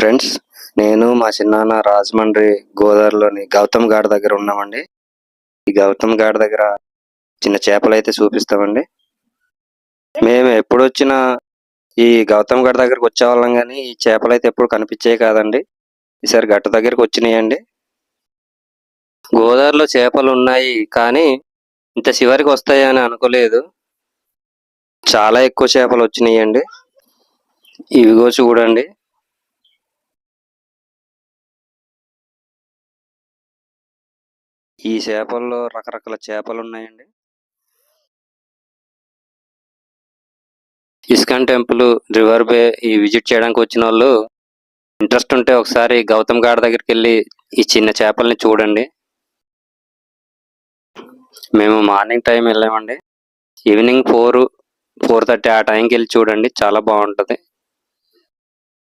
Friends నేను మా చిన్నాన్న రాజమండ్రి గోదావరిలోని గౌతమ్ ఘాట్ దగ్గర ఉన్నామండి. ఈ గౌతమ్ ఘాట్ దగ్గర చిన్న చేపలు అయితే చూపిస్తామండి. మేము ఎప్పుడు వచ్చినా ఈ గౌతమ్ ఘాట్ దగ్గరకు వచ్చేవాళ్ళం కానీ ఈ చేపలు అయితే ఎప్పుడు కనిపించేవి కాదండి. ఈసారి గట్ట దగ్గరకు వచ్చినాయండి. గోదావరిలో చేపలు ఉన్నాయి కానీ ఇంత చివరికి వస్తాయని అనుకోలేదు. చాలా ఎక్కువ చేపలు వచ్చినాయండి. ఇవిగో చూడండి. ఈ చేపల్లో రకరకాల చేపలు ఉన్నాయండి ఇస్కాన్ టెంపుల్ రివర్ బే ఈ విజిట్ చేయడానికి వచ్చిన వాళ్ళు ఇంట్రెస్ట్ ఉంటే ఒకసారి గౌతమ్ ఘాట్ దగ్గరికి వెళ్ళి ఈ చిన్న చేపల్ని చూడండి. మేము మార్నింగ్ టైం వెళ్ళామండి. ఈవినింగ్ ఫోర్ ఫోర్ థర్టీ ఆ టైంకి వెళ్ళి చూడండి. చాలా బాగుంటుంది.